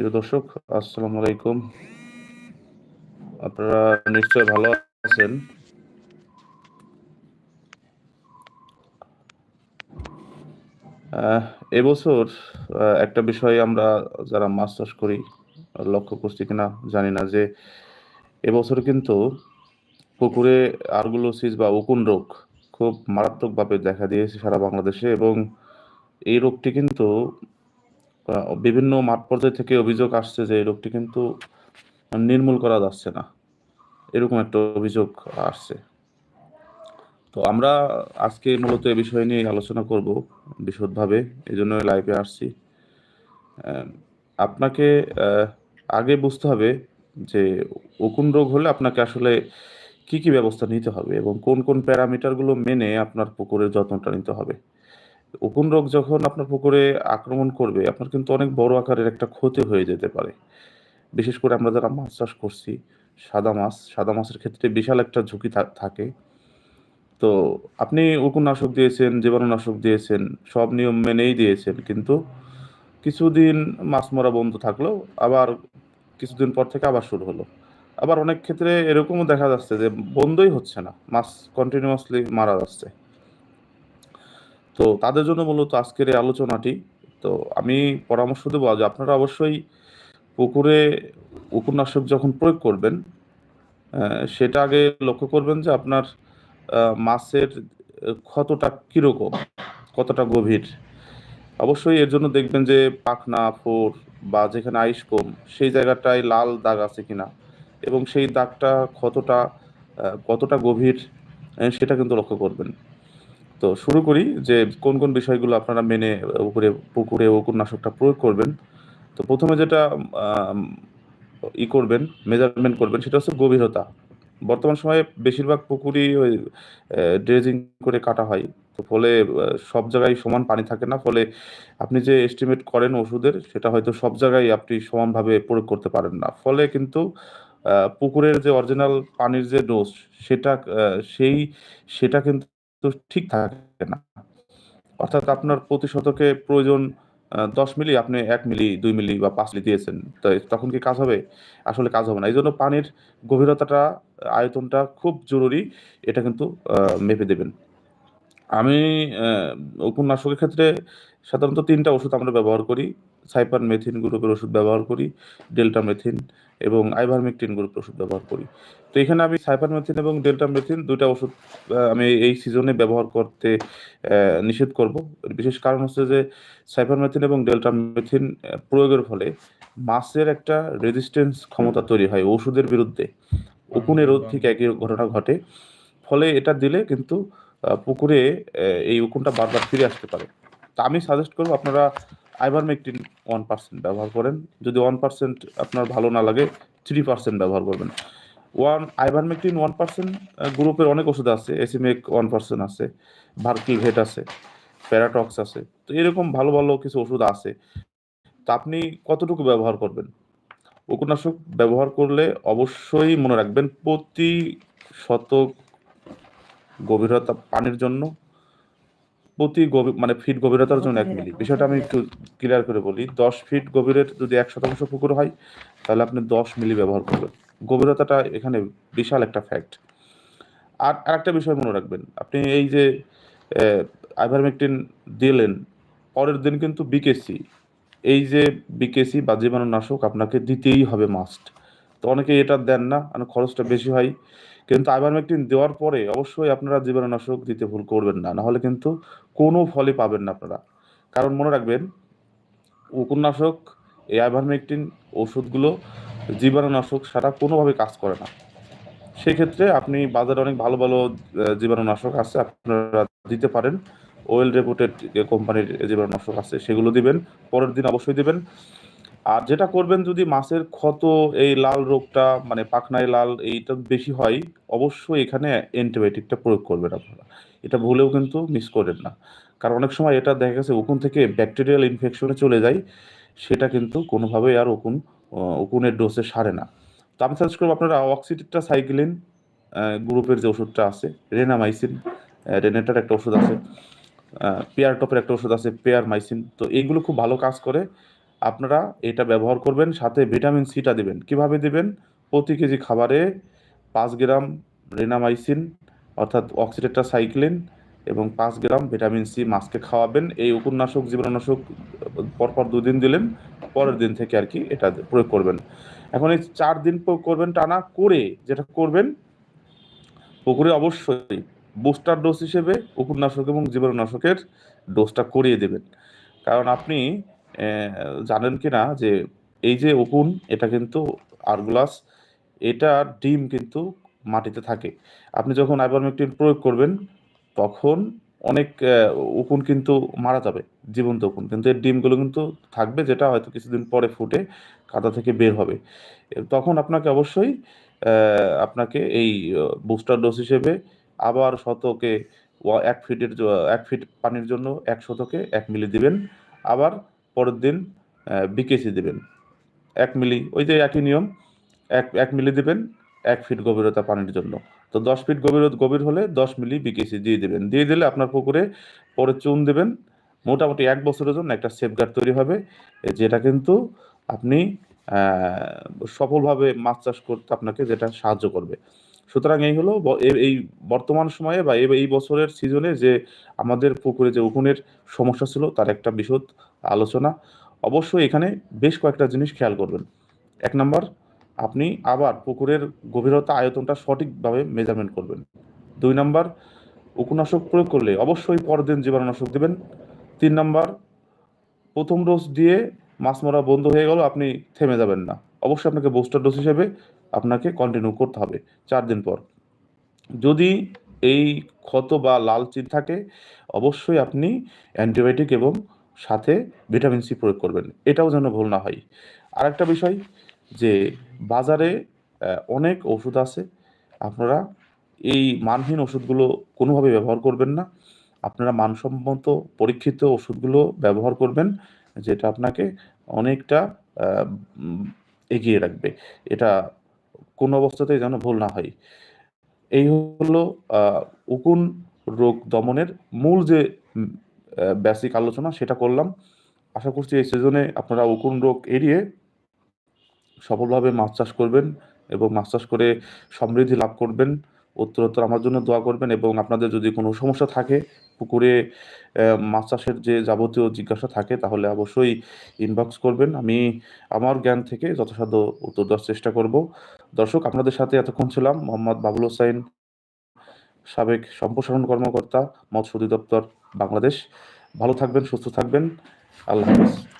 প্রিয় দর্শক, আসসালামু আলাইকুম। আপনারা নিশ্চয় ভালো আছেন। এবছর একটা বিষয় আমরা যারা চাষ করি, লক্ষ্য করছি কিনা জানি না যে এবছর কিন্তু পুকুরে আর্গুলোসিস বা উকুন রোগ খুব মারাত্মকভাবে দেখা দিয়েছে সারা বাংলাদেশে এবং এই রোগটি কিন্তু বিভিন্ন মাঠ পর্যায় থেকে অভিযোগ আসছে যে এই রোগটি কিন্তু নির্মূল করা যাচ্ছে না। এরকম একটা অভিযোগ আসছে। তো আমরা আজকে মূলত এই বিষয় নিয়ে আলোচনা করব বিশদভাবে এই জন্য লাইভে আসছি। আপনাকে আগে বুঝতে হবে যে উকুন রোগ হলে আপনাকে আসলে কি কি ব্যবস্থা নিতে হবে এবং কোন কোন প্যারামিটারগুলো মেনে আপনার পুকুরের যত্নটা নিতে হবে। উকুন রোগ যখন আপনার পুকুরে আক্রমণ করবে, আপনার কিন্তু অনেক বড় আকারের একটা ক্ষতি হয়ে যেতে পারে। বিশেষ করে আমরা যারা মাছ চাষ করছি, সাদা মাছ, সাদা মাছের ক্ষেত্রে বিশাল একটা ঝুঁকি থাকে। তো আপনি উপনাশক দিয়েছেন, জীবাণুনাশক দিয়েছেন, সব নিয়ম মেনেই দিয়েছেন, কিন্তু কিছুদিন মাছ মরা বন্ধ থাকল, আবার কিছুদিন পর থেকে আবার শুরু হলো। আবার অনেক ক্ষেত্রে এরকমও দেখা যাচ্ছে যে বন্ধই হচ্ছে না, মাছ কন্টিনিউয়াসলি মারা যাচ্ছে। তো তাদের জন্য মূলত আজকের এই আলোচনাটি। তো আমি পরামর্শ দেবো যে আপনারা অবশ্যই পুকুরে উপনাশক যখন প্রয়োগ করবেন সেটা আগে লক্ষ্য করবেন যে আপনার মাছের ক্ষতটা কীরকম, কতটা গভীর। অবশ্যই এর জন্য দেখবেন যে পাখনা, ফোর বা যেখানে আইস কম, সেই জায়গাটায় লাল দাগ আছে কিনা এবং সেই দাগটা ক্ষতটা কতটা গভীর সেটা কিন্তু লক্ষ্য করবেন। তো শুরু করি যে কোন কোন বিষয়গুলো আপনারা মেনে, উপরে, পুকুরে উপন্যাসকটা প্রয়োগ করবেন। তো প্রথমে যেটা ই করবেন মেজারমেন্ট করবেন, সেটা হচ্ছে গভীরতা। বর্তমান সময়ে বেশিরভাগ পুকুরই ওই ড্রেজিং করে কাটা হয়। তো ফলে সব জায়গায় সমান পানি থাকে না, ফলে আপনি যে এস্টিমেট করেন ওষুধের, সেটা হয়তো সব জায়গায় আপনি সমানভাবে প্রয়োগ করতে পারেন না। ফলে কিন্তু পুকুরের যে অরিজিনাল পানির যে ডোজ সেটা সেই, সেটা কিন্তু ঠিক থাকে না। অর্থাৎ আপনার প্রতি শতকে প্রয়োজন দশ মিলি, আপনি এক মিলি, দুই মিলি বা পাঁচ মিলি দিয়েছেন। তো তখন কি কাজ হবে? আসলে কাজ হবে না। এই জন্য পানির গভীরতাটা, আয়তনটা খুব জরুরি। এটা কিন্তু মেপে দেবেন। আমি উপন্যাসকের ক্ষেত্রে সাধারণত তিনটা ওষুধ আমরা ব্যবহার করি। সাইপার মেথিন গ্রুপের ওষুধ ব্যবহার করি ডেল্টা মেথিন এবং আইভারমেকটিন গ্রুপের ওষুধ ব্যবহার করি। তো এখানে আমি সাইপার মেথিন এবং ডেল্টা মেথিন দুইটা ওষুধ আমি এই সিজনে ব্যবহার করতে নিষেধ করব। বিশেষ কারণ হচ্ছে যে সাইপার মেথিন এবং ডেল্টা মেথিন প্রয়োগের ফলে মাছের একটা রেজিস্ট্যান্স ক্ষমতা তৈরি হয় ওষুধের বিরুদ্ধে। উকুনের রোধ ঠিক একই ঘটনা ঘটে। ফলে এটা দিলে কিন্তু পুকুরে এই উকুনটা বারবার ফিরে আসতে পারে। তা আমি সাজেস্ট করব আপনারা আইভারমেকটিন ওয়ান পার্সেন্ট ব্যবহার করেন। যদি ওয়ান পার্সেন্ট আপনার ভালো না লাগে থ্রি পার্সেন্ট ব্যবহার করবেন। ওয়ান আইভারমেকটিন ওয়ান পার্সেন্ট গ্রুপের অনেক ওষুধ আছে এসিমেক ওয়ান পার্সেন্ট আছে ভার্কিল ভেট আছে প্যারাটক্স আছে। তো এরকম ভালো ভালো কিছু ওষুধ আছে। তা আপনি কতটুকু ব্যবহার করবেন? উপন্যাসক ব্যবহার করলে অবশ্যই মনে রাখবেন, প্রতি শতক গভীরতা পানির জন্য প্রতি গভীর মানে ফিট গভীরতার জন্য এক মিলি বিষয়টা আমি একটু ক্লিয়ার করে বলি। দশ ফিট গভীরের যদি এক শতাংশ পুকুর হয় তাহলে আপনি দশ মিলি ব্যবহার করবেন। গভীরতাটা এখানে বিশাল একটা ফ্যাক্ট আর আরেকটা বিষয় মনে রাখবেন আপনি এই যে আইভারমেকটিন দিলেন পরের দিন কিন্তু বিকেসি এই যে বিকেসি বা জীবাণুনাশক আপনাকে দিতেই হবে মাস্ট তো অনেকে এটা দেন না খরচটা বেশি হয়। কিন্তু আইভারমেকটিন দেওয়ার পরে অবশ্যই আপনারা জীবাণুনাশক দিতে ভুল করবেন না, নাহলে কিন্তু কোনো ফলই পাবেন না আপনারা। কারণ মনে রাখবেন, উপন্যাসক এই আইভারমেকটিন ওষুধগুলো জীবাণুনাশক সারা কোনোভাবে কাজ করে না। সেক্ষেত্রে আপনি বাজারে অনেক ভালো ভালো জীবাণুনাশক আছে, আপনারা দিতে পারেন। ওয়েল রেপুটেড কোম্পানির জীবাণুনাশক আছে, সেগুলো দিবেন, পরের দিন অবশ্যই দিবেন। আর যেটা করবেন যদি মাছের ক্ষত এই লাল রোগটা মানে পাখনায় লাল এইটা বেশি হয় অবশ্যই এখানে অ্যান্টিবায়োটিকটা প্রয়োগ করবেন আপনারা। এটা ভুলেও কিন্তু মিস করেন না। কারণ অনেক সময় এটা দেখা গেছে উকুন থেকে ব্যাকটেরিয়াল ইনফেকশনে চলে যায় সেটা কিন্তু কোনোভাবেই আর উকুন আহ, উকুনের ডোসে সারে না। তো আমি সাজেস্ট করব আপনারা অক্সিটিটা সাইক্লিন গ্রুপের যে ওষুধটা আছে রেনামাইসিন রেনেটার একটা ওষুধ আছে পেয়ার টপের একটা ওষুধ আছে পেয়ার মাইসিন তো এইগুলো খুব ভালো কাজ করে। আপনারা এটা ব্যবহার করবেন, সাথে ভিটামিন সিটা দিবেন। কীভাবে দিবেন? প্রতি কেজি খাবারে পাঁচ গ্রাম রেনামাইসিন, অর্থাৎ অক্সিডেট্রা সাইক্লিন এবং পাঁচ গ্রাম ভিটামিন সি মাছকে খাওয়াবেন। এই উপন্যাসক, জীবাণুনাশক পরপর দুদিন দিলেন, পরের দিন থেকে আর কি এটা প্রয়োগ করবেন। এখন এই চার দিন প্রয়োগ করবেন টানা করে যেটা করবেন, পুকুরে অবশ্যই বুস্টার ডোজ হিসেবে উপন্যাসক এবং জীবাণুনাশকের ডোজটা করিয়ে দেবেন। কারণ আপনি জানেন কি না যে এই যে উকুন এটা কিন্তু আরগুলাস, এটা ডিম কিন্তু মাটিতে থাকে। আপনি যখন আইভারমেকটিন প্রয়োগ করবেন, তখন অনেক উকুন কিন্তু মারা যাবে, জীবন্ত উকুন কিন্তু এর ডিমগুলো কিন্তু থাকবে, যেটা হয়তো কিছুদিন পরে ফুটে কাদা থেকে বের হবে। তখন আপনাকে অবশ্যই আপনাকে এই বুস্টার ডোজ হিসেবে আবার শতকে এক ফিটের এক ফিট পানির জন্য এক শতকে এক মিলি দিবেন। আবার পরের দিন বিকেসি দেবেন। এক মিলি, ওই যে একই নিয়ম, এক এক মিলি দিবেন, এক ফিট গভীরতা পানির জন্য। তো দশ ফিট গভীর গভীর হলে দশ মিলি বিকেসি দিয়ে দেবেন। দিয়ে দিলে আপনার পুকুরে পরে চুন দেবেন। মোটামুটি এক বছরের জন্য একটা সেফগার্ড তৈরি হবে, যেটা কিন্তু আপনি সফলভাবে মাছ চাষ করতে আপনাকে যেটা সাহায্য করবে। সুতরাং এই হলো এই বর্তমান সময়ে বা এই বছরের সিজনে যে আমাদের পুকুরে যে উকুনের সমস্যা ছিল, তার একটা বিশদ আলোচনা। অবশ্যই এখানে বেশ কয়েকটা জিনিস খেয়াল করবেন। এক নাম্বার, আপনি আবার পুকুরের গভীরতা আয়তনটা সঠিকভাবে মেজারমেন্ট করবেন। দুই নাম্বার উকুনাশক প্রয়োগ করলে অবশ্যই পরের দিন জীবাণুনাশক দেবেন। তিন নাম্বার, প্রথম ডোজ দিয়ে মাছ মরা বন্ধ হয়ে গেল, আপনি থেমে যাবেন না। অবশ্যই আপনাকে বুস্টার ডোজ হিসেবে আপনাকে কন্টিনিউ করতে হবে চার দিন পর। যদি এই ক্ষত বা লাল চিন থাকে, অবশ্যই আপনি অ্যান্টিবায়োটিক এবং সাথে ভিটামিন সি প্রয়োগ করবেন। এটাও যেন ভুল না হয়। আর একটা বিষয় যে বাজারে অনেক ওষুধ আছে। আপনারা এই মানহীন ওষুধগুলো কোনোভাবে ব্যবহার করবেন না। আপনারা মানসম্মত পরীক্ষিত ওষুধগুলো ব্যবহার করবেন, যেটা আপনাকে অনেকটা এগিয়ে রাখবে। এটা কোনো অবস্থাতেই যেন ভুল না হয়। এই হলো উকুন রোগ দমনের মূল যে বেসিক আলোচনা সেটা করলাম। আশা করছি এই সিজনে আপনারা উকুন রোগ এড়িয়ে সফলভাবে মাছ চাষ করবেন এবং মাছ চাষ করে সমৃদ্ধি লাভ করবেন। উত্তরোত্তর আমার জন্য দোয়া করবেন এবং আপনাদের যদি কোনো সমস্যা থাকে পুকুরে মাছ চাষের যে যাবতীয় জিজ্ঞাসা থাকে তাহলে অবশ্যই ইনবক্স করবেন। আমি আমার জ্ঞান থেকে যথাসাধ্য উত্তর দেওয়ার চেষ্টা করব। দর্শক, আপনাদের সাথে এতক্ষণ ছিলাম মোহাম্মদ বাবুল হোসাইন সাবেক সম্প্রসারণ কর্মকর্তা, মৎস্য অধিদপ্তর বাংলাদেশ। ভালো থাকবেন, সুস্থ থাকবেন। আল্লাহ হাফিজ।